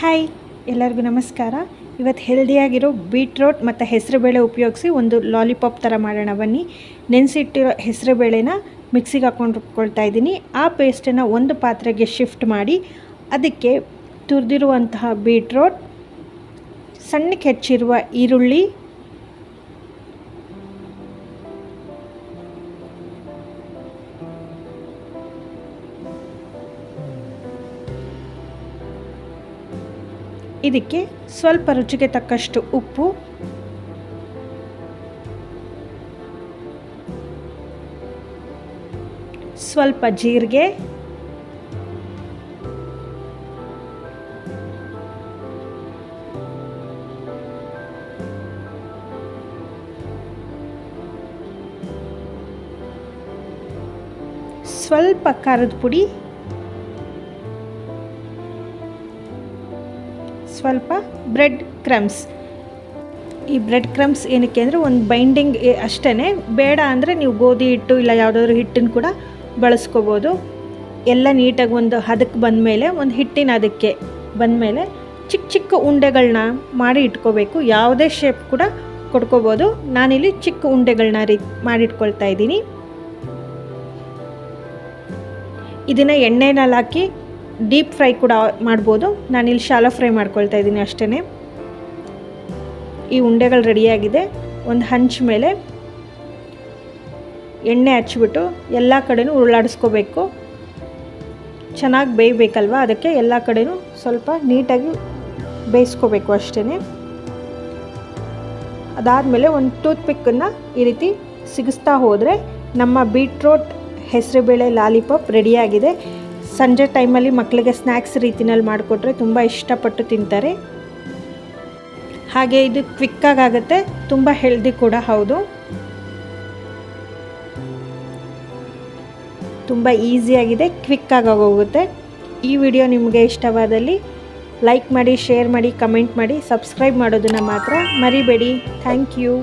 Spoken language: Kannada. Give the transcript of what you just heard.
ಹಾಯ್ ಎಲ್ಲರಿಗೂ ನಮಸ್ಕಾರ. ಇವತ್ತು ಹೆಲ್ದಿಯಾಗಿರೋ ಬೀಟ್ರೋಟ್ ಮತ್ತು ಹೆಸರುಬೇಳೆ ಉಪಯೋಗಿಸಿ ಒಂದು ಲಾಲಿಪಾಪ್ ಥರ ಮಾಡೋಣ ಬನ್ನಿ. ನೆನೆಸಿಟ್ಟಿರೋ ಹೆಸರುಬೇಳೆನ ಮಿಕ್ಸಿಗೆ ಹಾಕೊಂಡು ರುಬ್ಕೊಳ್ತಾ ಇದ್ದೀನಿ. ಆ ಪೇಸ್ಟನ್ನು ಒಂದು ಪಾತ್ರೆಗೆ ಶಿಫ್ಟ್ ಮಾಡಿ ಅದಕ್ಕೆ ತುರಿದಿರುವಂತಹ ಬೀಟ್ರೋಟ್ ಸಣ್ಣಕ್ಕೆ ಹೆಚ್ಚಿರುವ ಈರುಳ್ಳಿ ಇದಕ್ಕೆ ಸ್ವಲ್ಪ ರುಚಿಗೆ ತಕ್ಕಷ್ಟು ಉಪ್ಪು. ಸ್ವಲ್ಪ ಜೀರಿಗೆ. ಸ್ವಲ್ಪ ಖಾರದ ಪುಡಿ. ಸ್ವಲ್ಪ ಬ್ರೆಡ್ ಕ್ರಮ್ಸ್. ಈ ಬ್ರೆಡ್ ಕ್ರಮ್ಸ್ ಏನಕ್ಕೆ ಅಂದರೆ ಒಂದು ಬೈಂಡಿಂಗ್ ಅಷ್ಟೇ ಬೇಡ ಅಂದರೆ ನೀವು ಗೋಧಿ ಹಿಟ್ಟು ಇಲ್ಲ ಯಾವುದಾದ್ರೂ ಹಿಟ್ಟನ್ನು ಕೂಡ ಬಳಸ್ಕೋಬೋದು. ಎಲ್ಲ ನೀಟಾಗಿ ಒಂದು ಹದಕ್ಕೆ ಬಂದಮೇಲೆ ಒಂದು ಹಿಟ್ಟಿನ ಅದಕ್ಕೆ ಬಂದಮೇಲೆ ಚಿಕ್ಕ ಚಿಕ್ಕ ಉಂಡೆಗಳನ್ನ ಮಾಡಿ ಇಟ್ಕೋಬೇಕು. ಯಾವುದೇ ಶೇಪ್ ಕೂಡ ಕೊಡ್ಕೋಬೋದು. ನಾನಿಲ್ಲಿ ಚಿಕ್ಕ ಉಂಡೆಗಳನ್ನ ರೀ ಮಾಡಿಟ್ಕೊಳ್ತಾ ಇದ್ದೀನಿ. ಇದನ್ನು ಎಣ್ಣೆನಲ್ಲಿ ಹಾಕಿ ಡೀಪ್ ಫ್ರೈ ಕೂಡ ಮಾಡ್ಬೋದು. ನಾನಿಲ್ಲಿ ಶಾಲಾ ಫ್ರೈ ಮಾಡ್ಕೊಳ್ತಾ ಇದ್ದೀನಿ ಅಷ್ಟೇ ಈ ಉಂಡೆಗಳು ರೆಡಿಯಾಗಿದೆ. ಒಂದು ಹಂಚ ಮೇಲೆ ಎಣ್ಣೆ ಹಚ್ಚಿಬಿಟ್ಟು ಎಲ್ಲ ಕಡೆನೂ ಉರುಳಾಡಿಸ್ಕೋಬೇಕು. ಚೆನ್ನಾಗಿ ಬೇಯಬೇಕಲ್ವ? ಅದಕ್ಕೆ ಎಲ್ಲ ಕಡೆನೂ ಸ್ವಲ್ಪ ನೀಟಾಗಿ ಬೇಯಿಸ್ಕೋಬೇಕು ಅಷ್ಟೇ ಅದಾದಮೇಲೆ ಒಂದು ಟೂತ್ ಪಿಕ್ಕನ್ನು ಈ ರೀತಿ ಸಿಗಿಸ್ತಾ ಹೋದರೆ ನಮ್ಮ ಬೀಟ್ರೋಟ್, ಹೆಸರುಬೇಳೆ, ಲಾಲಿಪಾಪ್ ರೆಡಿಯಾಗಿದೆ. ಸಂಜೆ ಟೈಮಲ್ಲಿ ಮಕ್ಕಳಿಗೆ ಸ್ನ್ಯಾಕ್ಸ್ ರೀತಿನಲ್ಲಿ ಮಾಡಿಕೊಟ್ರೆ ತುಂಬ ಇಷ್ಟಪಟ್ಟು ತಿಂತಾರೆ. ಹಾಗೆ ಇದು ಕ್ವಿಕ್ಕಾಗಿ ಆಗುತ್ತೆ. ತುಂಬ ಹೆಲ್ದಿ ಕೂಡ ಹೌದು. ತುಂಬ ಈಸಿಯಾಗಿದೆ ಕ್ವಿಕ್ಕಾಗಿ ಆಗೋಗುತ್ತೆ. ಈ ವಿಡಿಯೋ ನಿಮಗೆ ಇಷ್ಟವಾದಲ್ಲಿ ಲೈಕ್ ಮಾಡಿ, ಶೇರ್ ಮಾಡಿ, ಕಮೆಂಟ್ ಮಾಡಿ, ಸಬ್ಸ್ಕ್ರೈಬ್ ಮಾಡೋದನ್ನು ಮಾತ್ರ ಮರಿಬೇಡಿ. Thank you.